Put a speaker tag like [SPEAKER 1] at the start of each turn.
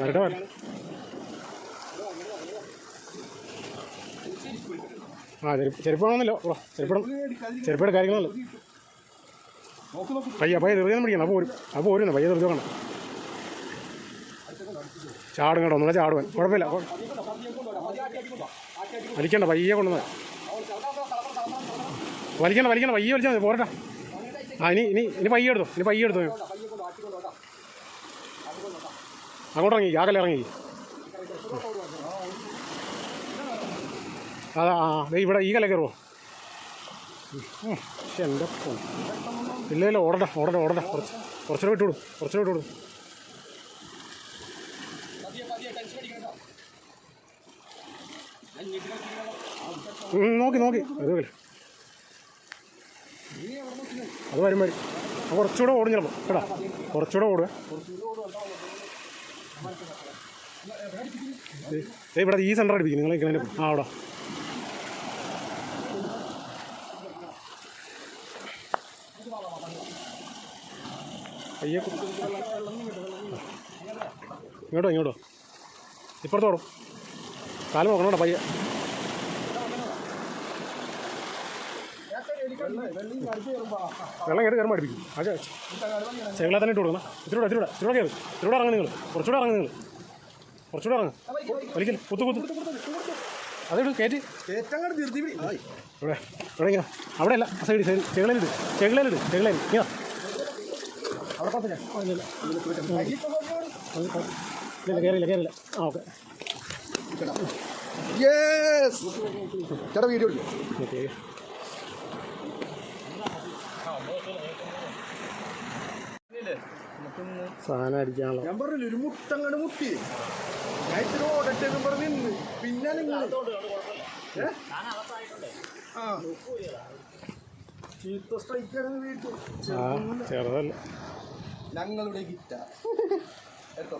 [SPEAKER 1] വരട്ടെ വരട്ടെ. ആ ചെരുപ്പ് ചെരുപ്പ് വേണമെന്നില്ല ഓ ചെരുപ്പിടം ചെരുപ്പയുടെ കാര്യങ്ങളല്ലോ പയ്യ പയ്യ ധൃതിയൊന്നും പിടിക്കണം അപ്പോൾ വരും അപ്പോൾ പോരുന്നു പയ്യ ധൃതി വേണം ചാടും കേട്ടോ. ഒന്നുകൂടെ ചാടുവാൻ കുഴപ്പമില്ല. വലിക്കണ്ട. പയ്യെ കൊണ്ടുവന്നാൽ വലിക്കണ്ട വലിക്കണ്ട. പയ്യെ വലിച്ചാൽ മതി. പോരട്ടെ. ആ ഇനി ഇനി ഇനി പയ്യെ എടുത്തോ ഇനി പയ്യെ എടുത്തോ. അങ്ങോട്ട് ഇറങ്ങി ആകലെ ഇറങ്ങി. അതാ ആ ഇവിടെ ഈ കല കയറുമോ പക്ഷെ എന്റെ ഇല്ല ഇല്ല ഓടട ഓടട്ടെ ഓടട്ടെ കുറച്ച് കുറച്ചുകൂടെ വിട്ടുവിടും കുറച്ചുകൂടെ വിട്ടുവിടും നോക്കി നോക്കി. അത് വരും അത് വരും വരും. കുറച്ചുകൂടെ ഓടും ചിലപ്പോൾ കേട്ടോ? കുറച്ചുകൂടെ ഓടുക. ഇവിടെ ഈ സെന്റർ അടിപ്പിക്കും. നിങ്ങൾ ഇങ്ങനെ ആ അവിടെ. ഇങ്ങോട്ടോ ഇങ്ങോട്ടോ. ഇപ്പുറത്തോടും. കാലം നോക്കണോട്ടോ പയ്യെ. വെള്ളം കയറി കയറുമ്പോൾ അടിപ്പിക്കും. അത് ചെങ്ങളെ തന്നെ ഇട്ട് കൊടുക്കണം. ഇത്തിരൂടെ ഇത്തിരൂടെ ഇത്തിരൂടെ കയറി. ഇത്തിരൂടെ ഇറങ്ങും നിങ്ങൾ. കുറച്ചുകൂടെ ഇറങ്ങും നിങ്ങൾ. കുറച്ചുകൂടെ ഇറങ്ങും. വലിക്കൽ കുത്തു കുത്തു. അതിട്ട് കയറ്റി. ഇവിടെ ഇവിടെ ഇങ്ങനെ. അവിടെ അല്ല സൈഡ് സൈഡ് ചെകളയിലിട് ചെകളയിലിട് ചെകളയിൽ ഇങ്ങനെ ഇല്ല, കയറിയില്ല കയറിയില്ല ആ ഓക്കെ.
[SPEAKER 2] ചേട്ടാ വീഡിയോ എടുക്കും.
[SPEAKER 1] ഓക്കെ. സാധനം അടിക്കാനുള്ള
[SPEAKER 2] ഞാൻ പറഞ്ഞില്ല ഒരു മുട്ടങ്ങട് മുട്ടി. ഞാൻ ഇത്തിരി ഓടട്ടെന്ന് പറഞ്ഞ് നിന്ന്. പിന്നെ നിങ്ങൾ ആ. ചീത്ത സ്ട്രൈക്കാണ് വീട്ടിൽ.
[SPEAKER 1] ചെറുതല്ല.
[SPEAKER 2] ഞങ്ങളുടെ ഗിറ്റാർ കേട്ടോ?